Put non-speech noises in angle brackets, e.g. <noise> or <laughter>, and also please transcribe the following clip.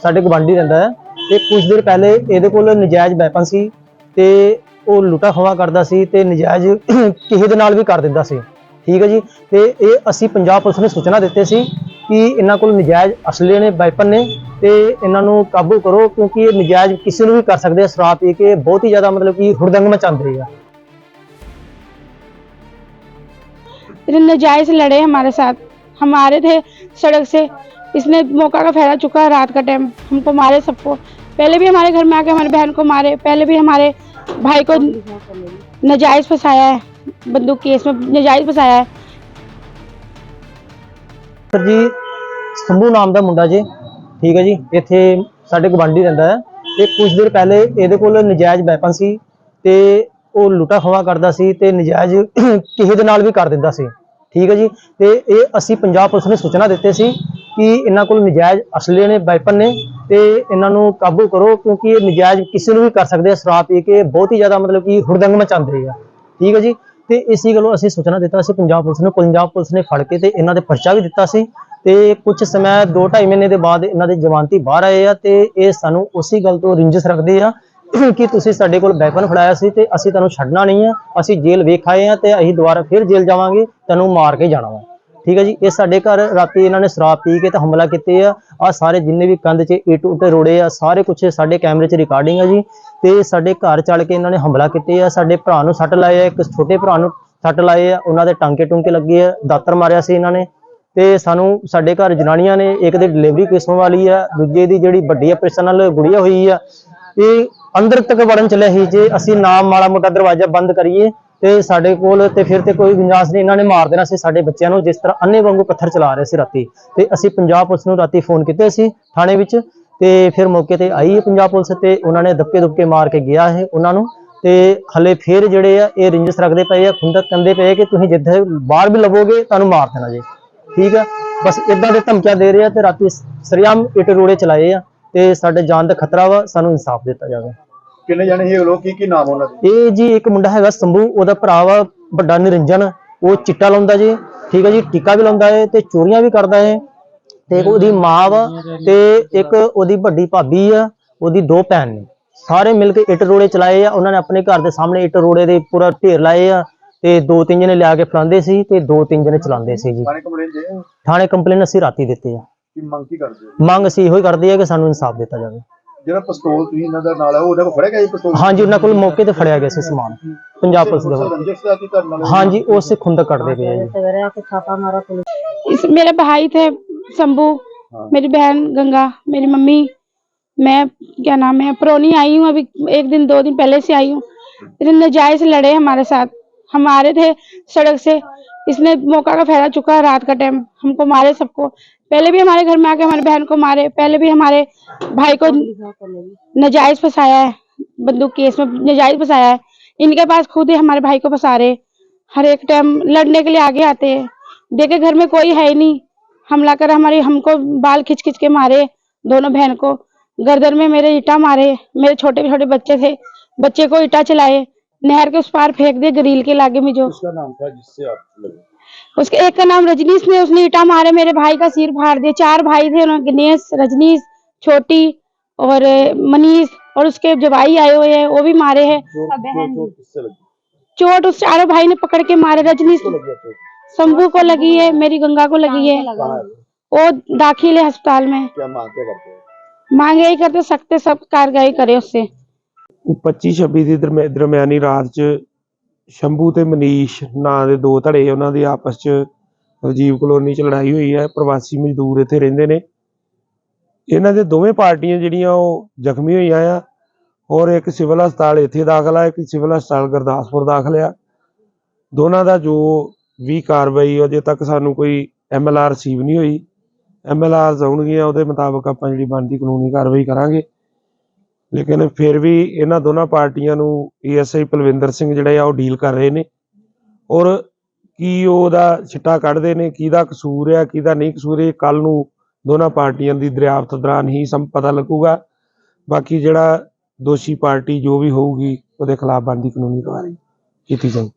ਸਾਡੇ ਗਵਾਂਢੀ ਰਹਿੰਦਾ ਹੈ ਤੇ ਕੁਝ ਦਿਨ ਪਹਿਲੇ ਇਹਦੇ ਕੋਲ ਨਜਾਇਜ਼ ਵੈਪਨ ਸੀ ਤੇ ਉਹ ਲੁੱਟਾ ਖਵਾ ਕਰਦਾ ਸੀ ਤੇ ਨਜਾਇਜ਼ <clears throat> ਕਿਸੇ ਦੇ ਨਾਲ ਵੀ ਕਰ ਦਿੰਦਾ ਸੀ ਠੀਕ ਹੈ ਜੀ ਤੇ ਇਹ ਅਸੀਂ ਪੰਜਾਬ ਪੁਲਿਸ ਨੂੰ ਸੂਚਨਾ ਦਿੱਤੇ ਸੀ ਕਿ ਇਹਨਾਂ ਕੋਲ ਨਜਾਇਜ਼ ਅਸਲੇ ਨੇ ਵੈਪਨ ਨੇ ਤੇ ਇਹਨਾਂ ਨੂੰ ਕਾਬੂ ਕਰੋ ਕਿਉਂਕਿ ਇਹ ਨਜਾਇਜ਼ ਕਿਸੇ ਨੂੰ ਵੀ ਕਰ ਸਕਦੇ ਆ ਸ਼ਰਾਬ ਪੀ ਕੇ ਬਹੁਤ ਹੀ ਜ਼ਿਆਦਾ ਮਤਲਬ ਕਿ ਹੁੜਦੰਗ ਮਚਾਉਂਦੇ ਆ इतने नजायज लड़े हमारे साथ हम आ रहे थे सड़क से इसने मौका का फायदा चुका रात का टाइम हमको मारे सबको पहले भी हमारे घर में आके हमारी बहन को मारे पहले भी हमारे भाई को नजायज फंसाया है बंदूक केस में नजायज फंसाया है ਸਰ ਜੀ ਸੰਭੂ ਨਾਮ ਦਾ ਮੁੰਡਾ ਜੀ ਠੀਕ ਹੈ ਜੀ ਇੱਥੇ ਸਾਡੇ ਗਵਾਂਢੀ ਰਹਿੰਦਾ ਹੈ ਤੇ ਕੁਝ ਦਿਨ ਪਹਿਲੇ ਇਹਦੇ ਕੋਲ ਨਜਾਇਜ਼ ਵੈਪਨ ਸੀ ਤੇ ਉਹ ਲੁੱਟਾ ਖਵਾ ਕਰਦਾ ਸੀ ਤੇ ਨਜਾਇਜ਼ ਕਿਸੇ ਦੇ ਨਾਲ ਵੀ ਕਰ ਦਿੰਦਾ ਸੀ ਠੀਕ ਹੈ ਜੀ ਤੇ ਇਹ ਅਸੀਂ ਪੰਜਾਬ ਪੁਲਿਸ ਨੂੰ ਸੂਚਨਾ ਦਿੱਤੇ ਸੀ ਕਿ ਇਹਨਾਂ ਕੋਲ ਨਜਾਇਜ਼ ਅਸਲੇ ਨੇ ਵੈਪਨ ਨੇ ਤੇ ਇਹਨਾਂ ਨੂੰ ਕਾਬੂ ਕਰੋ ਕਿਉਂਕਿ ਇਹ ਨਜਾਇਜ਼ ਕਿਸੇ ਨੂੰ ਵੀ ਕਰ ਸਕਦੇ ਆ। ਸ਼ਰਾਬ ਪੀ ਕੇ ਬਹੁਤ ਹੀ ਜ਼ਿਆਦਾ ਮਤਲਬ ਕਿ ਹੁੜਦੰਗ ਮਚਾਉਂਦੇ ਆ। ਠੀਕ ਹੈ ਜੀ? ਤੇ ਇਸੀ ਗੱਲੋਂ ਅਸੀਂ ਸੂਚਨਾ ਦਿੱਤਾ ਸੀ, ਪੰਜਾਬ ਪੁਲਿਸ ਨੂੰ। ਪੰਜਾਬ ਪੁਲਿਸ ਨੇ ਫੜ ਕੇ ਤੇ ਇਹਨਾਂ ਦੇ ਪਰਚਾ ਵੀ ਦਿੱਤਾ ਸੀ ਤੇ ਕੁਝ ਸਮਾਂ 2.5 ਮਹੀਨੇ ਦੇ ਬਾਅਦ ਇਹਨਾਂ ਦੇ ਜ਼ਮਾਨਤੀ ਬਾਹਰ ਆਏ ਆ ਤੇ ਇਹ ਸਾਨੂੰ ਉਸੇ ਗੱਲ ਤੋਂ ਰਿੰਜਸ ਰੱਖਦੇ ਆ <clears throat> ਕਿ ਤੁਸੀਂ ਸਾਡੇ ਕੋਲ ਵੈਪਨ ਫੜਾਇਆ ਸੀ ਤੇ ਅਸੀਂ ਤੁਹਾਨੂੰ ਛੱਡਣਾ ਨਹੀਂ ਆ। ਅਸੀਂ ਜੇਲ੍ਹ ਵੇਖ ਆਏ ਆ ਤੇ ਅਸੀਂ ਦੁਬਾਰਾ ਫਿਰ ਜੇਲ੍ਹ ਜਾਵਾਂਗੇ, ਤੁਹਾਨੂੰ ਮਾਰ ਕੇ ਜਾਣਾ ਵਾ। ਠੀਕ ਹੈ ਜੀ, ਇਹ ਸਾਡੇ ਘਰ ਰਾਤੀ ਇਹਨਾਂ ਨੇ ਸ਼ਰਾਬ ਪੀ ਕੇ ਤਾਂ ਹਮਲਾ ਕੀਤੇ ਆ। ਆ ਸਾਰੇ ਜਿੰਨੇ ਵੀ ਕੰਧ 'ਚ ਇੱਟ ਉੱਤੇ ਰੋੜੇ ਆ, ਸਾਰੇ ਕੁਝ ਸਾਡੇ ਕੈਮਰੇ 'ਚ ਰਿਕਾਰਡਿੰਗ ਆ ਜੀ। ਤੇ ਸਾਡੇ ਘਰ ਚੱਲ ਕੇ ਇਹਨਾਂ ਨੇ ਹਮਲਾ ਕੀਤੇ ਆ। ਸਾਡੇ ਭਰਾ ਨੂੰ ਸੱਟ ਲਾਏ ਆ, ਇੱਕ ਛੋਟੇ ਭਰਾ ਨੂੰ ਸੱਟ ਲਾਏ ਆ। ਉਹਨਾਂ ਦੇ ਟਾਂਕੇ ਟੁੰਕੇ ਲੱਗੇ ਆ, ਦਾਤਰ ਮਾਰਿਆ ਸੀ ਇਹਨਾਂ ਨੇ। ਤੇ ਸਾਨੂੰ ਸਾਡੇ ਘਰ ਜਨਾਨੀਆਂ ਨੇ ਇੱਕ ਦੇ ਡਿਲੀਵਰੀ ਕਿਸਮ ਵਾਲੀ ਆ, ਦੂਜੇ ਦੀ ਜਿਹੜੀ ਵੱਡੀ ਆਪਰੇਸ਼ਨ ਨਾਲ ਗੁੜੀਆ ਹੋਈ ਆ। ਇਹ ਅੰਦਰ ਤੱਕ ਵੜਨ ਚੱਲਿਆ ਸੀ ਜੇ ਅਸੀਂ ਨਾ ਮਾੜਾ ਮੋਟਾ ਦਰਵਾਜ਼ਾ ਬੰਦ ਕਰੀਏ ਤੇ ਸਾਡੇ ਕੋਲ ਤੇ ਫਿਰ ਤੇ ਕੋਈ ਗੁੰਜਾਇਸ਼ ਨਹੀਂ, ਇਹਨਾਂ ਨੇ ਮਾਰ ਦੇਣਾ ਸੀ ਸਾਡੇ ਬੱਚਿਆਂ ਨੂੰ, ਜਿਸ ਤਰ੍ਹਾਂ ਅੰਨੇ ਵਾਂਗੂ ਪੱਥਰ ਚਲਾ ਰਹੇ ਸੀ ਰਾਤੀ। ਤੇ ਅਸੀਂ ਪੰਜਾਬ ਪੁਲਿਸ ਨੂੰ ਰਾਤੀ ਫੋਨ ਕੀਤੇ ਸੀ ਥਾਣੇ ਵਿੱਚ, ਤੇ ਫਿਰ ਮੌਕੇ ਤੇ ਆਈ ਹੈ ਪੰਜਾਬ ਪੁਲਿਸ ਤੇ, ਉਹਨਾਂ ਨੇ ਧੱਕੇ ਧੁੱਕੇ ਮਾਰ ਕੇ ਗਿਆ ਇਹ ਉਹਨਾਂ ਨੂੰ। ਤੇ ਹਲੇ ਫਿਰ ਜਿਹੜੇ ਆ, ਇਹ ਰਿੰਜਸ ਰੱਖਦੇ ਪਏ ਆ, ਖੁੰਦਕ ਕਹਿੰਦੇ ਪਏ ਕਿ ਤੁਸੀਂ ਜਿੱਥੇ ਬਾਹਰ ਵੀ ਲਵੋਗੇ, ਤੁਹਾਨੂੰ ਮਾਰ ਦੇਣਾ ਜੀ। ਠੀਕ ਆ? ਬਸ ਇਦਾਂ ਦੇ ਧਮਕੀਆਂ ਦੇ ਰਹੇ ਆ ਤੇ ਰਾਤੀ ਸਰਿਆਮ ਇੱਟ ਰੋੜੇ ਚਲਾਏ ਆ, ਤੇ ਸਾਡੇ ਜਾਨ ਦਾ ਖਤਰਾ ਵਾ, ਸਾਨੂੰ ਇਨਸਾਫ ਦਿੱਤਾ ਜਾਵੇ। ਕਿੰਨੇ ਜਣੇ ਸੀ ਲੋਕ? ਕੀ ਕੀ ਨਾਮ ਉਹਨਾਂ ਦੇ? ਇਹ ਜੀ ਇੱਕ ਮੁੰਡਾ ਹੈਗਾ ਸੰਭੂ ਉਹਦਾ ਭਰਾ ਵਾ ਵੱਡਾ ਨਿਰੰਜਨ। ਉਹ ਚਿੱਟਾ ਲਾਉਂਦਾ ਜੀ ਠੀਕ ਹੈ ਜੀ ਟਿੱਕਾ ਵੀ ਲਾਉਂਦਾ ਹੈ ਤੇ ਚੋਰੀਆਂ ਵੀ ਕਰਦਾ ਹੈ ਤੇ ਉਹਦੀ ਮਾਂ ਵਾ ਤੇ ਇੱਕ ਉਹਦੀ ਵੱਡੀ ਭਾਬੀ ਆ ਉਹਦੀ ਦੋ ਭੈਣ ਨੇ। ਸਾਰੇ ਮਿਲ ਕੇ ਇੱਟ ਰੋੜੇ ਚਲਾਏ ਆ ਉਹਨਾਂ ਨੇ ਆਪਣੇ ਘਰ ਦੇ ਸਾਹਮਣੇ ਇੱਟ ਰੋੜੇ ਦੇ ਪੂਰਾ ਢੇਰ ਲਾਏ ਆ ਤੇ ਦੋ ਤਿੰਨ ਜਣੇ ਲਿਆ ਕੇ ਫਲਾਉਂਦੇ ਸੀ ਤੇ ਦੋ ਤਿੰਨ ਜਣੇ ਚਲਾਉਂਦੇ ਸੀ ਜੀ। ਥਾਣੇ ਕੰਪਲੇਂਟ ਦੇ ਥਾਣੇ ਕੰਪਲੇਨ ਅਸੀਂ ਰਾਤੀ ਦਿੱਤੇ ਆ। ਕੀ ਮੰਗ ਕੀ ਕਰਦੇ ਹੋ? ਮੰਗ ਅਸੀਂ ਇਹੋ ਹੀ ਕਰਦੇ ਆ ਕਿ ਸਾਨੂੰ ਇਨਸਾਫ ਦਿੱਤਾ ਜਾਵੇ। ਜਿਹੜਾ ਪਿਸਤੌਲ ਤੁਸੀਂ ਇਹਨਾਂ ਦਾ ਨਾਲ ਹੈ ਉਹ ਉਹਨਾਂ ਕੋਲ ਫੜਿਆ ਗਿਆ ਜੀ ਪਿਸਤੌਲ ਹਾਂਜੀ ਉਹਨਾਂ ਕੋਲ ਮੌਕੇ ਤੇ ਫੜਿਆ ਗਿਆ ਸੀ ਸਮਾਨ ਪੰਜਾਬ ਪੁਲਿਸ ਦੇ ਵੱਲੋਂ ਰੰਜਿਸ਼ ਦਾ ਕੀ ਕਰਨ ਵਾਲੇ ਹਾਂਜੀ ਉਸੇ ਖੁੰਦਕ ਕੱਢਦੇ ਪਏ ਆ ਜੀ इस मेरे भाई थे शंभू मेरी बहन गंगा मेरी मम्मी मैं क्या नाम है प्रोनी आई हूँ अभी एक दिन दो दिन पहले से आई हूँ इतने नजायज लड़े हमारे साथ हम आ रहे थे सड़क से इसने मौका का फ़ायदा चुका है रात का टाइम हमको मारे सबको। पहले भी हमारे घर में आके हमारी बहन को मारे पहले भी हमारे भाई को नजायज फंसाया है बंदूक केस में नजायज फंसाया है। इनके पास खुद ही हमारे भाई को फंसा रहे। हर एक टाइम लड़ने के लिए आगे आते हैं। देखे घर में कोई है ही नहीं। हमला कर हमारे हमको बाल खिंच खिंच के मारे दोनों बहन को। गर्दन में मेरे ईटा मारे। मेरे छोटे छोटे बच्चे थे। बच्चे को ईटा चलाए नहर के उस पार फेंक दिए ग्रिल के लागे में जो। उसका नाम था जिससे आप लगे उसके एक का नाम रजनीश ने उसने ईटा मारे मेरे भाई का सिर फाड़ दिया। चार भाई थे उन्होंने गणेश रजनीश छोटी और मनीष और उसके जो भाई आए हुए हैं वो भी मारे हैं। चोट चोट उस चारों भाई ने पकड़ के मारे। रजनीश है शंभू को लगी है मेरी गंगा को लगी है। वो दाखिल है अस्पताल में। क्या मांग हैं करते सकते सब कार्रवाई करे उससे। 25 26 ਦੀ ਦਰਮਿ- ਦਰਮਿਆਨੀ ਰਾਤ 'ਚ ਸ਼ੰਭੂ ਤੇ ਮਨੀਸ਼ ਨਾਂ ਦੇ ਦੋ ਧੜੇ ਉਹਨਾਂ ਦੀ ਆਪਸ 'ਚ ਰਾਜੀਵ ਕਲੋਨੀ 'ਚ ਲੜਾਈ ਹੋਈ ਹੈ, ਪ੍ਰਵਾਸੀ ਮਜ਼ਦੂਰ ਇੱਥੇ ਰਹਿੰਦੇ ਨੇ। ਇਹਨਾਂ ਦੇ ਦੋਵੇਂ ਪਾਰਟੀਆਂ ਜਿਹੜੀਆਂ ਉਹ ਜ਼ਖਮੀ ਹੋਈਆਂ ਆ ਔਰ ਇੱਕ ਸਿਵਲ ਹਸਪਤਾਲ ਇੱਥੇ ਦਾਖਲ ਆ, ਇੱਕ ਸਿਵਲ ਹਸਪਤਾਲ ਗੁਰਦਾਸਪੁਰ ਦਾਖਲ ਆ। ਦੋਨਾਂ ਦਾ ਜੋ ਵੀ ਕਾਰਵਾਈ ਅਜੇ ਤੱਕ ਸਾਨੂੰ ਕੋਈ ਐਮਐਲਆਰ ਰਿਸੀਵ ਨਹੀਂ ਹੋਈ। ਐਮਐਲਆਰ ਆਉਣਗੀਆਂ, ਉਹਦੇ ਮੁਤਾਬਕ ਆਪਾਂ ਜਿਹੜੀ ਬਣਦੀ ਕਾਨੂੰਨੀ ਕਾਰਵਾਈ ਕਰਾਂਗੇ। ਲੇਕਿਨ ਫਿਰ ਵੀ ਇਹਨਾਂ ਦੋਨਾਂ ਪਾਰਟੀਆਂ ਨੂੰ ਏਐਸਆਈ ਪਲਵਿੰਦਰ ਸਿੰਘ ਜਿਹੜੇ ਆ ਉਹ ਡੀਲ ਕਰ ਰਹੇ ਨੇ। ਔਰ ਕੀ ਉਹਦਾ ਛਿੱਟਾ ਕੱਢਦੇ ਨੇ, ਕਿਹਦਾ ਕਸੂਰ ਆ, ਕਿਹਦਾ ਨਹੀਂ ਕਸੂਰ, ਇਹ ਕੱਲ ਨੂੰ ਦੋਨਾਂ ਪਾਰਟੀਆਂ ਦੀ ਦਰਿਆਫਤ ਦੌਰਾਨ ਹੀ ਸਮ, ਪਤਾ ਲੱਗੂਗਾ। ਬਾਕੀ ਜਿਹੜਾ ਦੋਸ਼ੀ ਪਾਰਟੀ ਜੋ ਵੀ ਹੋਊਗੀ, ਉਹਦੇ ਖਿਲਾਫ ਬਣਦੀ ਕਾਨੂੰਨੀ ਕਾਰਵਾਈ ਕੀਤੀ ਜਾਊਗੀ।